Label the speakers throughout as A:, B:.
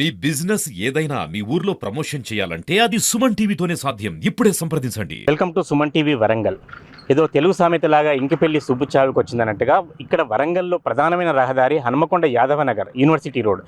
A: మీ business ఏదైనా మీ ఊర్లో promotion చేయాలంటే అది సుమన్ టీవీతోనే సాధ్యం. ఇప్పుడే సంప్రదించండి.
B: Welcome to Suman TV Warangal. ఏదో తెలుగు సామెతలాగా ఇంకిపెళ్ళి సుబ్బు చావుకు వచ్చిందన్నట్టుగా ఇక్కడ వరంగల్లో ప్రధానమైన రహదారి హనుమకొండ యాదవ నగర్ యూనివర్సిటీ రోడ్.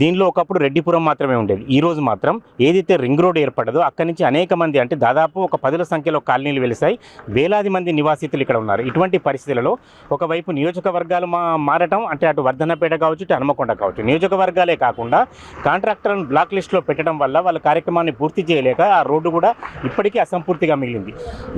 B: దీనిలో ఒకప్పుడు రెడ్డిపురం మాత్రమే ఉండేది. ఈ రోజు మాత్రం ఏదైతే రింగ్ రోడ్ ఏర్పడదో అక్కడి నుంచి అనేక మంది అంటే దాదాపు ఒక పదుల సంఖ్యలో కాలనీలు వెలిసాయి. వేలాది మంది నివాసితులు ఇక్కడ ఉన్నారు. ఇటువంటి పరిస్థితులలో ఒకవైపు నియోజకవర్గాలు మా మారటం అంటే అటు వర్ధనపేట కావచ్చు ఇటు హనుమకొండ కావచ్చు. నియోజకవర్గాలే కాకుండా కాంట్రాక్టర్లను బ్లాక్ లిస్ట్లో పెట్టడం వల్ల వాళ్ళ కార్యక్రమాన్ని పూర్తి చేయలేక ఆ రోడ్డు కూడా ఇప్పటికీ అసంపూర్తిగా మిగిలింది.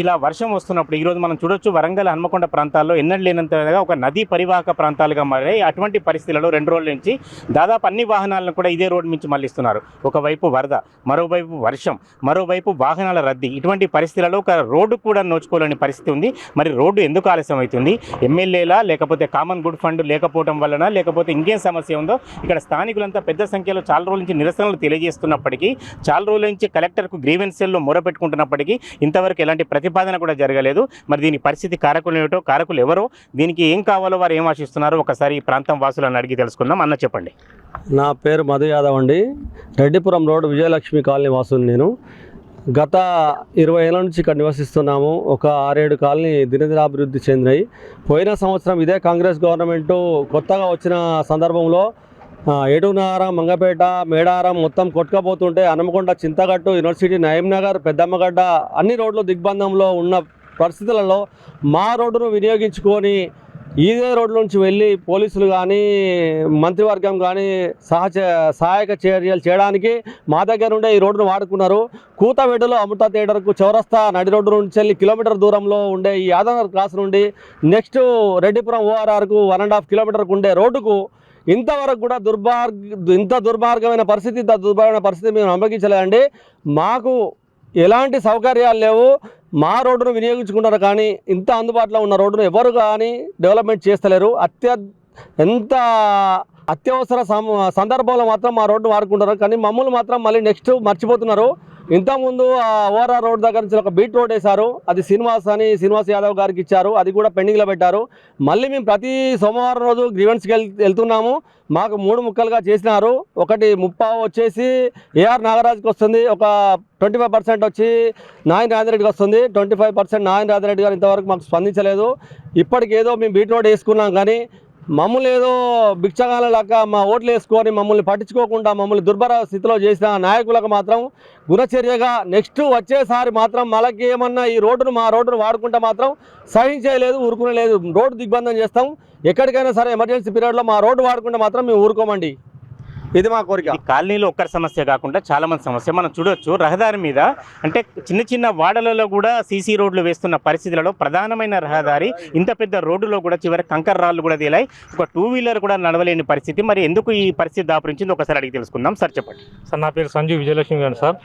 B: ఇలా వర్షం వస్తున్నప్పుడు ఈరోజు మనం చూడొచ్చు వరంగల్ హనుమకొండ ప్రాంతాల్లో ఎన్నడూ లేనంతగా ఒక నదీ పరివాహక ప్రాంతాలుగా మారాయి. అటువంటి పరిస్థితులలో రెండు రోజుల నుంచి దాదాపు అన్ని వాహనాలను కూడా ఇదే రోడ్డు నుంచి మళ్ళిస్తున్నారు. ఒకవైపు వరద మరోవైపు వర్షం మరోవైపు వాహనాల రద్దీ. ఇటువంటి పరిస్థితులలో ఒక రోడ్డు కూడా నోచుకోలేని పరిస్థితి ఉంది. మరి రోడ్డు ఎందుకు ఆలస్యం అవుతుంది? ఎమ్మెల్యేలా లేకపోతే కామన్ గుడ్ ఫండ్ లేకపోవడం వలన లేకపోతే ఇంకేం సమస్య ఉందో? ఇక్కడ స్థానికులంతా పెద్ద సంఖ్యలో చాలా రోజుల నుంచి నిరసనలు తెలియజేస్తున్నప్పటికీ చాలా రోజుల నుంచి కలెక్టర్కు గ్రీవెన్సీల్లో మొరపెట్టుకుంటున్నప్పటికీ ఇంతవరకు ఎలాంటి ప్రతిపాదన కూడా జరగలేదు. మరి దీని పరిస్థితి కారకులు ఏమిటో కారకులు ఎవరో దీనికి ఏం కావాలో వారు ఏం ఆశిస్తున్నారో ఒకసారి ఈ ప్రాంతం వాసులను అడిగి తెలుసుకుందాం. అన్న చెప్పండి.
C: నా పేరు మధు యాదవ్ అండి. రెడ్డిపురం రోడ్ విజయలక్ష్మి కాలనీ వాసుని నేను. గత ఇరవై ఏళ్ళ నుంచి ఇక్కడ నివసిస్తున్నాము. ఒక ఆరేడు కాలనీ దినదినాభివృద్ధి చెందినాయి. పోయిన సంవత్సరం ఇదే కాంగ్రెస్ గవర్నమెంట్ కొత్తగా వచ్చిన సందర్భంలో ఆ, ఏడునారం మంగపేట మేడారం మొత్తం కొట్టుకపోతుంటే హనుమకొండ చింతగట్టు యూనివర్సిటీ నయంనగర్ పెద్దమ్మగడ్డ అన్ని రోడ్లు దిగ్బంధంలో ఉన్న పరిస్థితులలో మా రోడ్డును వినియోగించుకొని ఇదే రోడ్ల నుంచి వెళ్ళి పోలీసులు కానీ మంత్రివర్గం కానీ సహచ సహాయక చర్యలు చేయడానికి మా దగ్గర నుండే ఈ రోడ్డును వాడుకున్నారు. కూతవెడ్డులో అమృత థియేటర్కు చౌరస్తా నడి రోడ్డు నుంచి వెళ్ళి కిలోమీటర్ దూరంలో ఉండే ఈ యాదవ్ క్రాస్ నుండి నెక్స్ట్ రెడ్డిపురం ఓఆర్ఆర్కు వన్ అండ్ హాఫ్ కిలోమీటర్కు ఉండే రోడ్డుకు ఇంతవరకు కూడా దుర్మార్గ ఇంత దుర్మార్గమైన పరిస్థితి ఇంత దుర్భరమైన పరిస్థితి మేము నమ్మకించలేదండి. మాకు ఎలాంటి సౌకర్యాలు లేవు. మా రోడ్డును వినియోగించుకుంటారు కానీ ఇంత అందుబాటులో ఉన్న రోడ్డును ఎవరు కానీ డెవలప్మెంట్ చేస్తలేరు. అత్య ఎంత అత్యవసర సందర్భంలో మాత్రం మా రోడ్డు వాడుకుంటారు. కానీ మమ్మల్ని మాత్రం మళ్ళీ నెక్స్ట్ మర్చిపోతున్నారు. ఇంతకుముందు ఆ ఓఆర్ఆర్ రోడ్ దగ్గర నుంచి ఒక బీట్ రోడ్ వేశారు. అది శ్రీనివాస్ అని శ్రీనివాస్ యాదవ్ గారికి ఇచ్చారు. అది కూడా పెండింగ్లో పెట్టారు. మళ్ళీ మేము ప్రతి సోమవారం రోజు గ్రీవెన్స్కి వెళ్తున్నాము. మాకు మూడు ముక్కలుగా చేసినారు. ఒకటి ముప్పావు వచ్చేసి ఏఆర్ నాగరాజ్కి వస్తుంది. ఒక ట్వంటీ ఫైవ్ పర్సెంట్ వచ్చి నాయన్ రాజరెడ్డికి వస్తుంది. Twenty five percent Nayan Rajareddy గారు ఇంతవరకు మాకు స్పందించలేదు. ఇప్పటికేదో మేము బీట్ రోడ్ వేసుకున్నాం కానీ మమ్మల్ని ఏదో భిక్షగాల లాగా మా ఓట్లు వేసుకొని మమ్మల్ని పట్టించుకోకుండా మమ్మల్ని దుర్భర స్థితిలో చేసిన నాయకులకు మాత్రం గుణచర్యగా నెక్స్ట్ వచ్చేసారి మాత్రం మనకి ఏమన్నా ఈ రోడ్డును మా రోడ్డును వాడుకుంటే మాత్రం సహించేయలేదు ఊరుకునేలేదు. రోడ్డు దిగ్బంధం చేస్తాం. ఎక్కడికైనా సరే ఎమర్జెన్సీ పీరియడ్లో మా రోడ్డు వాడుకుంటే మాత్రం మేము ఊరుకోమండి. ఇది మా కోరిక.
B: ఈ కాలనీలో ఒక్కరి సమస్య కాకుండా చాలా మంది సమస్య. మనం చూడొచ్చు రహదారి మీద అంటే చిన్న చిన్న వాడలలో కూడా సీసీ రోడ్లు వేస్తున్న పరిస్థితులలో ప్రధానమైన రహదారి ఇంత పెద్ద రోడ్డులో కూడా చివరి కంకర రాళ్ళు కూడా తేలాయి. ఒక టూ వీలర్ కూడా నడవలేని పరిస్థితి. మరి ఎందుకు ఈ పరిస్థితి దాపురించింది? ఒకసారి అడిగి తెలుసుకుందాం. సార్ చెప్పండి.
D: సార్ నా పేరు సంజీవ్ విజయలక్ష్మి గారు సార్.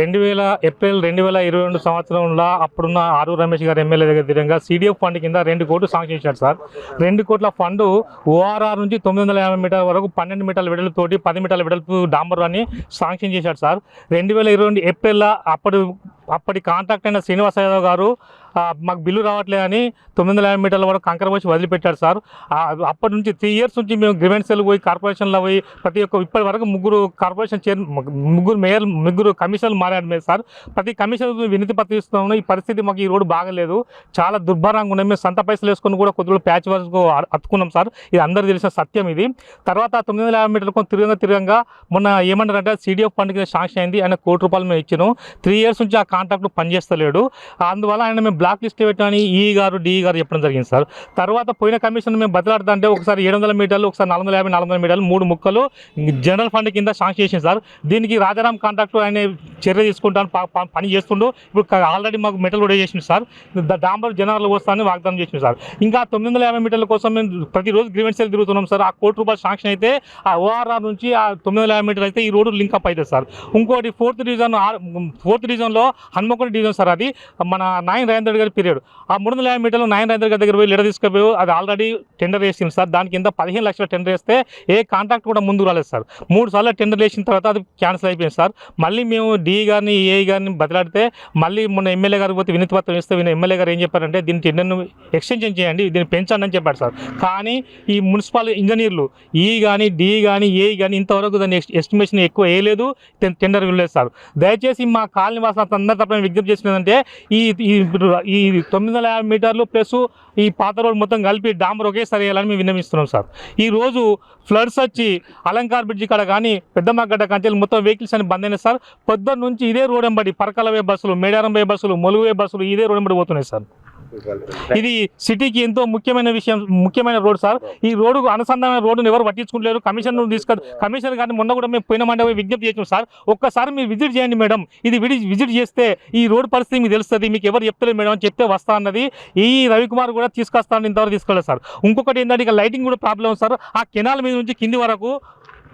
D: రెండు వేల ఏప్రిల్ రెండు వేల ఇరవై రెండు సంవత్సరంలో అప్పుడున్న ఆరు రమేష్ గారు ఎమ్మెల్యే దగ్గర దిగంగా సిడిఎఫ్ ఫండ్ కింద రెండు కోట్లు సాంక్షన్ చేశారు సార్. రెండు కోట్ల ఫండ్ ఓఆర్ఆర్ నుంచి తొమ్మిది వందల యాభై మీటర్ల వరకు పన్నెండు మీటర్ల వెడల్పుతోటి పది మీటర్ల వెడల్పు డాంబర్ అని సాంక్షన్ చేశాడు సార్. రెండు వేల ఇరవై రెండు ఏప్రిల్లో అప్పటి అప్పటి కాంట్రాక్ట్ అయిన శ్రీనివాస యాదవ్ గారు మాకు బిల్లు రావట్లేదు అని తొమ్మిది వందల యాభై మీటర్ల వరకు కంకర పోసి వదిలిపెట్టారు సార్. అప్పటి నుంచి త్రీ ఇయర్స్ నుంచి మేము గ్రివెన్స్లు పోయి కార్పొరేషన్లో పోయి ప్రతి ఒక్క ఇప్పటి వరకు ముగ్గురు కార్పొరేషన్ చైర్ ముగ్గురు మేయర్ ముగ్గురు కమిషన్లు మారాడు మేము సార్. ప్రతి కమిషన్ వినతి పత్రిస్తున్నాము ఈ పరిస్థితి మాకు ఈ రోడ్డు బాగలేదు. చాలా దుర్భరంగా ఉన్నాయి. మేము సంత పైసలు వేసుకుని కూడా కొద్దిగా ప్యాచ్ వరకు అతుకున్నాం సార్. ఇది అందరూ తెలిసిన సత్యం ఇది. తర్వాత తొమ్మిది వందల యాభై మీటర్లు తిరగంగా తిరగంగా మొన్న ఏమంటారంటే సీడీఎఫ్ ఫండ్కి శాంక్షన్ అయింది. ఆయన కోటి రూపాయలు మేము ఇచ్చినాం. త్రీ ఇయర్స్ నుంచి ఆ కాంట్రాక్ట్ పనిచేస్తలేడు. అందువల్ల ఆయన మేము బ్లాక్ లిస్ట్ పెట్టమని ఈ గారు డి గారు చెప్పడం జరిగింది సార్. తర్వాత పోయిన కమిషన్ మేము బదిలాడుతా అంటే ఒకసారి ఏడు వందల మీటర్లు ఒకసారి నాలుగు వందల యాభై నాలుగు వందల మీటర్లు మూడు ముక్కలు జనరల్ ఫండ్ కింద శాంక్షన్ చేసింది సార్. దీనికి రాజారాం కాంట్రాక్ట్ ఆయన చర్య తీసుకుంటాను పని చేస్తుండు. ఇప్పుడు ఆల్రెడీ మాకు మెటల్ కూడా చేసింది సార్. డాంబర్ జనరల్ వస్తానని వాగ్దానం చేసింది సార్. ఇంకా తొమ్మిది వందల యాభై మీటర్ల కోసం మేము ప్రతిరోజు గ్రీవెన్సీలు తిరుగుతున్నాం సార్. ఆ కోటి రూపాయలు శాంక్షన్ అయితే ఆ ఓఆర్ఆర్ నుంచి ఆ తొమ్మిది వందల యాభై మీటర్లు అయితే ఈ రోడ్డు లింక్ అప్ అవుతుంది సార్. ఇంకోటి ఫోర్త్ డివిజన్ ఫోర్త్ డివిజన్లో హన్మకొండ డివిజన్ సార్ అది. మన నాయన్ రేందర్ రెడ్డి గారి పీరియడ్ ఆ మూడు వందల యాభై మీటర్లు నాయన రైతు గారి దగ్గర పోయి లీడ తీసుకుపోయి అది ఆల్రెడీ టెండర్ వేసింది సార్. దాని కింద పదిహేను లక్షల టెండర్ వేస్తే ఏ కాంట్రాక్ట్ కూడా ముందుకు రాలేదు సార్. మూడు సార్లు టెండర్ వేసిన తర్వాత అది క్యాన్సిల్ అయిపోయింది సార్. మళ్ళీ మేము డీ గారిని ఏఐ గారిని బదిలాడితే మళ్ళీ మొన్న ఎమ్మెల్యే గారికి పోతే వినతి పత్రం ఇస్తే విన ఎమ్మెల్యే గారు ఏం చెప్పారంటే దీని టెండర్ను ఎక్స్టెన్షన్ చేయండి దీన్ని పెంచండి అని చెప్పారు సార్. కానీ ఈ మున్సిపల్ ఇంజనీర్లు e ఈ కానీ డి కానీ ఏ కానీ ఇంతవరకు దాని ఎస్టిమేషన్ ఎక్కువ వేయలేదు టెండర్ వెళ్ళలేదు సార్. దయచేసి మా కాలనీ వాసన అందరి తప్పని విజ్ఞప్తి చేసినదంటే ఈ ఈ తొమ్మిది వందల యాభై మీటర్లు ప్లస్ ఈ పాత రోడ్ మొత్తం కలిపి డాంబర్ ఒకేసారి వేయాలని మేము విన్నవిస్తున్నాం సార్. ఈ రోజు ఫ్లడ్స్ వచ్చి అలంకార్ బ్రిడ్జి కాడ కానీ పెద్దమ్మగడ్డ కంచెలు మొత్తం వెహికల్స్ అని బంద్ అయినాయి సార్. పొద్దున్న నుంచి ఇదే రోడ్ ఎంబడి పరకలవే బస్సులు మేడారంబే బస్సులు మొలుగువే బస్సులు ఇదే రోడ్ వెంబడి పోతున్నాయి సార్. ఇది సిటీకి ఎంతో ముఖ్యమైన విషయం ముఖ్యమైన రోడ్ సార్. ఈ రోడ్డు అనుసంధానమైన రోడ్డును ఎవరు పట్టించుకుంటలేరు. కమిషన్ తీసుకు కమిషన్ కానీ మొన్న కూడా మేము పోయిన మండే విజ్ఞప్తి చేసాం సార్. ఒక్కసారి మీరు విజిట్ చేయండి మేడం. ఇది విడి విజిట్ చేస్తే ఈ రోడ్డు పరిస్థితి మీకు తెలుస్తుంది. మీకు ఎవరు చెప్తలేదు మేడం అని చెప్తే వస్తా అన్నది. ఈ రవికుమార్ కూడా తీసుకొస్తాను ఇంతవరకు తీసుకోలేదు సార్. ఇంకొకటి ఏంటంటే ఇక లైటింగ్ కూడా ప్రాబ్లం సార్. ఆ కెనాల్ మీద నుంచి కింది వరకు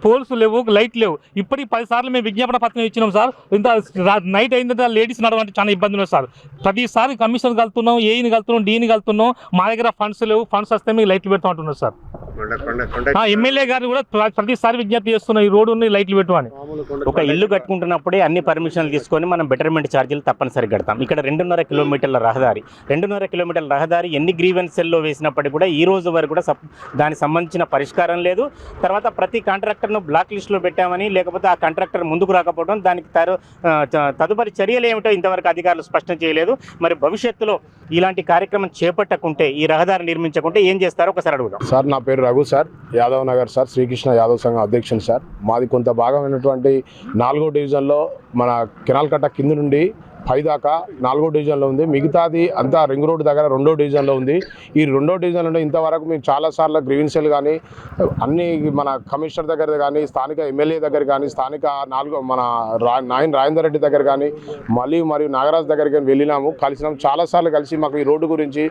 D: పోల్స్ లేవు లైట్ లేవు. ఇప్పటికి పది సార్లు మేము విజ్ఞాపన పత్రం ఇచ్చినాం సార్. ఇంత నైట్ అయిందంటే లేడీస్ నడవంటే చాలా ఇబ్బంది ఉంది సార్. ప్రతిసారి కమిషన్ కలుతున్నాం ఏఈని కలుతున్నాం డీని కలుతున్నాం. మా దగ్గర ఫండ్స్ లేవు ఫండ్స్ వస్తే మీకు లైట్లు పెడతాం అంటున్నారు సార్. ఆ ఎమ్మెల్యే గారిని కూడా ప్ర- ప్రతిసారి విజ్ఞప్తి చేస్తున్నాం ఈ రోడ్డుని లైట్లు పెట్టమని
B: ఒక ఇల్లు కట్టుకుంటున్నప్పుడే అన్ని పర్మిషన్లు తీసుకొని మనం బెటర్మెంట్ ఛార్జీలు తప్పనిసరి కడతాం. ఇక్కడ రెండున్నర కిలోమీటర్ల రహదారి. రెండున్నర కిలోమీటర్ల రహదారి ఎన్ని గ్రీవెన్సెల్లో వేసినప్పటికీ కూడా ఈ రోజు వరకు కూడా దానికి సంబంధించిన పరిష్కారం లేదు. తర్వాత ప్రతి కాంట్రాక్టర్ను బ్లాక్ లిస్ట్లో పెట్టామని లేకపోతే ఆ కాంట్రాక్టర్ ముందుకు రాకపోవడం దానికి తరు తదుపరి చర్యలు ఏమిటో ఇంతవరకు అధికారులు స్పష్టం చేయలేదు. మరి భవిష్యత్తులో ఇలాంటి కార్యక్రమం చేపట్టకుంటే ఈ రహదారి నిర్మించకుంటే ఏం చేస్తారో ఒకసారి అడుగుదాం.
E: సార్ నా పేరు రఘు సార్. యాదవ్ నగర్ సార్ శ్రీకృష్ణ యాదవ్ సంఘం అధ్యక్షుడు సార్. మాది కొంత భాగమైనటువంటి నాలుగో డివిజన్లో మన కెనాల్ కట్ట కింద నుండి పై దాకా నాలుగో డివిజన్లో ఉంది. మిగతాది అంతా రింగ్ రోడ్ దగ్గర రెండో డివిజన్లో ఉంది. ఈ రెండో డివిజన్లో ఇంతవరకు మేము చాలాసార్లు గ్రీవెన్సీలు కానీ అన్ని మన కమిషనర్ దగ్గర కానీ స్థానిక ఎమ్మెల్యే దగ్గర కానీ స్థానిక నాలుగో మన రా నాయన్ రాజేందర్ రెడ్డి దగ్గర కానీ మళ్ళీ మరియు నాగరాజ్ దగ్గర కానీ వెళ్ళినాము. కలిసినాము. చాలాసార్లు కలిసి మాకు ఈ రోడ్డు గురించి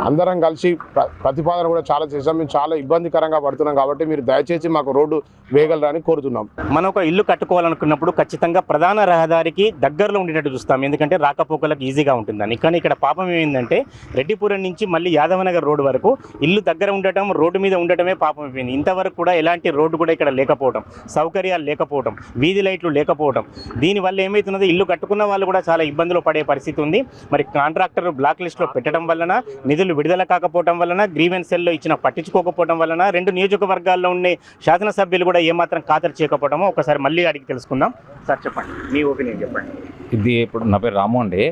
E: అందరం కలిసి ప్ర- ప్రతిపాదన కూడా చాలా చేసాం మేము చాలా ఇబ్బందికరంగా పడుతున్నాం కాబట్టి మీరు దయచేసి మాకు రోడ్డు వేయగలరని కోరుతున్నాం.
B: మనం ఒక ఇల్లు కట్టుకోవాలనుకున్నప్పుడు ఖచ్చితంగా ప్రధాన రహదారికి దగ్గరలో ఉండేటట్టు చూస్తాం. ఎందుకంటే రాకపోకలకు ఈజీగా ఉంటుందని. కానీ ఇక్కడ పాపం ఏమైందంటే రెడ్డిపురం నుంచి మళ్ళీ యాదవనగర్ రోడ్డు వరకు ఇల్లు దగ్గర ఉండటం రోడ్డు మీద ఉండటమే పాపం అయిపోయింది. ఇంతవరకు కూడా ఎలాంటి రోడ్డు కూడా ఇక్కడ లేకపోవడం సౌకర్యాలు లేకపోవడం వీధి లైట్లు లేకపోవడం దీనివల్ల ఏమవుతున్నది ఇల్లు కట్టుకున్న వాళ్ళు కూడా చాలా ఇబ్బందులు పడే పరిస్థితి ఉంది. మరి కాంట్రాక్టర్ బ్లాక్ లిస్ట్లో పెట్టడం వలన నిధులు విడుదల కాకపోవడం వలన గ్రీవెన్స్ సెల్లో ఇచ్చిన పట్టించుకోకపోవడం వలన రెండు నియోజకవర్గాల్లో ఉండే శాసనసభ్యులు కూడా ఏమాత్రం ఖాతరు చేయకపోవడమో ఒకసారి మళ్ళీ అడిగి తెలుసుకుందాం. సార్ చెప్పండి. మీ ఒపీనియన్ చెప్పండి.
F: ఇది ఇప్పుడు నా పేరు రాము అండి.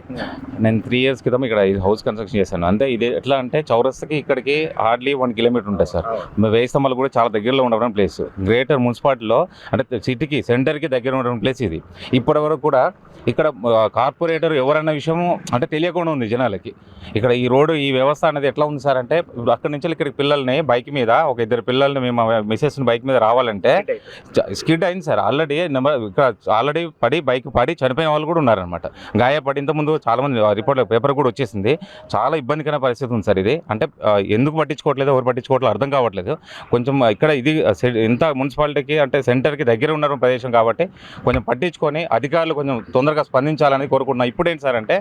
F: నేను త్రీ ఇయర్స్ క్రితం ఇక్కడ హౌస్ కన్స్ట్రక్షన్ చేశాను. అంటే ఇది ఎట్లా అంటే చౌరస్తకి ఇక్కడికి హార్డ్లీ వన్ కిలోమీటర్ ఉంటుంది సార్. వేయి స్తంభాలు కూడా చాలా దగ్గరలో ఉండడం ప్లేస్ గ్రేటర్ మున్సిపాలిటీలో అంటే సిటీకి సెంటర్కి దగ్గర ఉండడం ప్లేస్ ఇది. ఇప్పటి వరకు కూడా ఇక్కడ కార్పొరేటర్ ఎవరన్న విషయము అంటే తెలియకుండా ఉంది జనాలకి. ఇక్కడ ఈ రోడ్డు ఈ వ్యవస్థ అనేది ఎట్లా ఉంది సార్ అంటే అక్కడి నుంచి ఇక్కడికి పిల్లల్ని బైక్ మీద ఒక ఇద్దరు పిల్లల్ని మేము మిసెస్ని బైక్ మీద రావాలంటే స్కిడ్ అయింది సార్. ఆల్రెడీ నెంబర్ ఇక్కడ ఆల్రెడీ పడి బైక్ పడి చనిపోయిన వాళ్ళు కూడా ఉన్నారనమాట గాయపడి ఇంతకుముందు చాలా మంది రిపోర్ట్ పేపర్ కూడా వచ్చేసింది. చాలా ఇబ్బందికర పరిస్థితి ఉంది సార్ ఇది. అంటే ఎందుకు పట్టించుకోవట్లేదు ఎవరు పట్టించుకోవట్లేదు అర్థం కావట్లేదు. కొంచెం ఇక్కడ ఇది సె- ఇంత మున్సిపాలిటీకి అంటే సెంటర్కి దగ్గర ఉన్న ప్రదేశం కాబట్టి కొంచెం పట్టించుకొని అధికారులు కొంచెం తొందరగా స్పందించాలని కోరుకుంటున్నాం. ఇప్పుడేంటి సార్ అంటే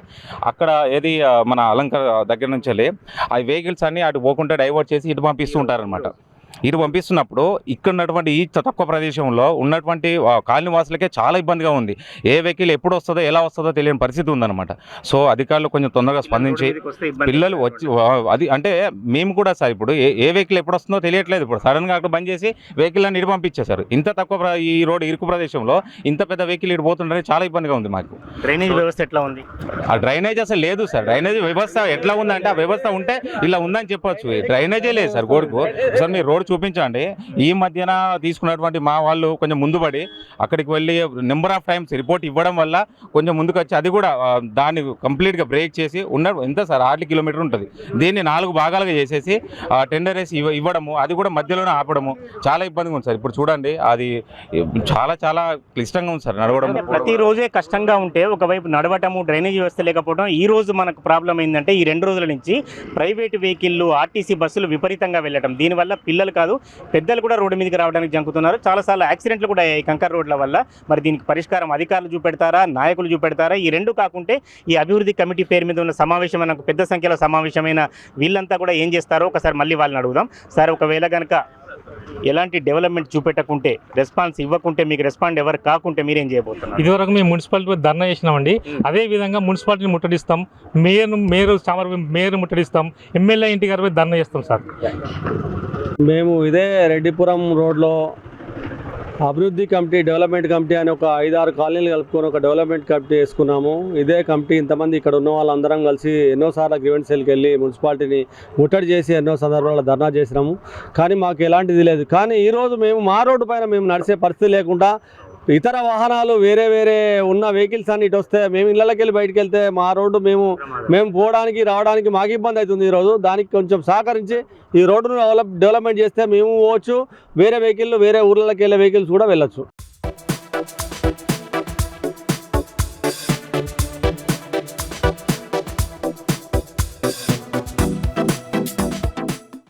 F: అక్కడ ఏది మన అలంకార దగ్గర నుంచి వెళ్ళి ఆ వెహికల్స్ అన్ని అటు పోకుండా డైవర్ట్ చేసి ఇటు పంపిస్తూ ఉంటారనమాట ఇటు పంపిస్తున్నప్పుడు ఇక్కడ ఉన్నటువంటి ఈ తక్కువ ప్రదేశంలో ఉన్నటువంటి ఆ, కాలనీ వాసులకే చాలా ఇబ్బందిగా ఉంది. ఏ వెహికల్ ఎప్పుడు వస్తుందో ఎలా వస్తుందో తెలియని పరిస్థితి ఉందన్నమాట. సో అధికారులు కొంచెం తొందరగా స్పందించి పిల్లలు వచ్చి అది అంటే మేము కూడా సార్ ఇప్పుడు ఏ ఏ వెహికల్ ఎప్పుడు వస్తుందో తెలియట్లేదు ఇప్పుడు. సడన్గా అక్కడ బంద్ చేసి వెహికల్ అన్ని ఇటు పంపించేశారు. ఇంత తక్కువ ఈ రోడ్ ఇరుకు ప్రదేశంలో ఇంత పెద్ద వెహికల్ ఇటు పోతుంటే చాలా ఇబ్బందిగా ఉంది మాకు.
B: డ్రైనేజ్ వ్యవస్థ ఎట్లా ఉంది?
F: ఆ డ్రైనేజ్ అసలు లేదు సార్. డ్రైనేజ్ వ్యవస్థ ఎట్లా ఉందంటే ఆ వ్యవస్థ ఉంటే ఇలా ఉందని చెప్పొచ్చు. డ్రైనేజే లేదు సార్ గోడుకు సార్ మీరు రోడ్ చూపించండి. ఈ మధ్యన తీసుకున్నటువంటి మా వాళ్ళు కొంచెం ముందుపడి అక్కడికి వెళ్ళి నెంబర్ ఆఫ్ టైమ్స్ రిపోర్ట్ ఇవ్వడం వల్ల కొంచెం ముందుకు వచ్చి అది కూడా దాన్ని కంప్లీట్గా బ్రేక్ చేసి ఉన్న ఎంత సార్? ఆరు కిలోమీటర్ ఉంటుంది. దీన్ని నాలుగు భాగాలుగా చేసేసి టెండర్ వేసి ఇవ్వ ఇవ్వడము అది కూడా మధ్యలోనే ఆపడము. చాలా ఇబ్బందిగా ఉంది సార్. ఇప్పుడు చూడండి అది చాలా చాలా క్లిష్టంగా ఉంది సార్ నడవడం.
B: ప్రతిరోజే కష్టంగా ఉంటే ఒకవైపు నడవటము డ్రైనేజ్ వ్యవస్థ లేకపోవడం ఈ రోజు మనకు ప్రాబ్లం ఏంటంటే ఈ రెండు రోజుల నుంచి ప్రైవేట్ వెహికల్లు ఆర్టీసీ బస్సులు విపరీతంగా వెళ్ళడం దీనివల్ల పిల్లలు కాదు పెద్దలు కూడా రోడ్డు మీదకి రావడానికి జంకుతున్నారు. చాలాసార్లు యాక్సిడెంట్లు కూడా అయ్యాయి కంకర్ రోడ్ల వల్ల. మరి దీనికి పరిష్కారం అధికారులు చూపెడతారా నాయకులు చూపెడతారా? ఈ రెండు కాకుంటే ఈ అభివృద్ధి కమిటీ పేరు మీద ఉన్న సమావేశం పెద్ద సంఖ్యలో సమావేశమైన వీళ్ళంతా కూడా ఏం చేస్తారో ఒకసారి మళ్ళీ వాళ్ళని అడుగుదాం. సార్ ఒకవేళ కనుక ఎలాంటి డెవలప్మెంట్ చూపెట్టకుంటే రెస్పాన్స్ ఇవ్వకుంటే మీకు రెస్పాండ్ ఎవరు కాకుంటే మీరేం చేయబోతున్నారు?
D: ఇదివరకు మేము మున్సిపాలిటీ ధర్నా చేసినామండి. అదే విధంగా మున్సిపాలిటీని ముట్టడిస్తాం. మేయర్ మేయర్ చామర్ మేయర్ ముట్టడిస్తాం. ఎమ్మెల్యే ఇంటి గారి ధర్నా చేస్తాం సార్.
C: మేము ఇదే రెడ్డిపురం రోడ్లో అభివృద్ధి కమిటీ డెవలప్మెంట్ కమిటీ అని ఒక ఐదారు కాలనీలు కలుపుకొని ఒక డెవలప్మెంట్ కమిటీ వేసుకున్నాము. ఇదే కమిటీ ఇంతమంది ఇక్కడ ఉన్న వాళ్ళందరం కలిసి ఎన్నోసార్లు గ్రీవెన్సీలకు వెళ్ళి మున్సిపాలిటీని ముట్టడి చేసి ఎన్నో సందర్భాల్లో ధర్నా చేసినాము. కానీ మాకు ఎలాంటిది లేదు. కానీ ఈరోజు మేము మా రోడ్డు పైన మేము నడిచే పరిస్థితి లేకుండా ఇతర వాహనాలు వేరే వేరే ఉన్న వెహికల్స్ అన్ని ఇటు వస్తే మేము ఇళ్ళకి వెళ్ళి బయటకు వెళ్తే మా రోడ్డు మేము మేము పోవడానికి రావడానికి మాకు ఇబ్బంది అవుతుంది ఈరోజు. దానికి కొంచెం సహకరించి ఈ రోడ్డును డెవలప్ డెవలప్మెంట్ చేస్తే మేము పోవచ్చు. వేరే వెహికల్ వేరే ఊర్లకి వెళ్ళే వెహికల్స్ కూడా వెళ్ళొచ్చు.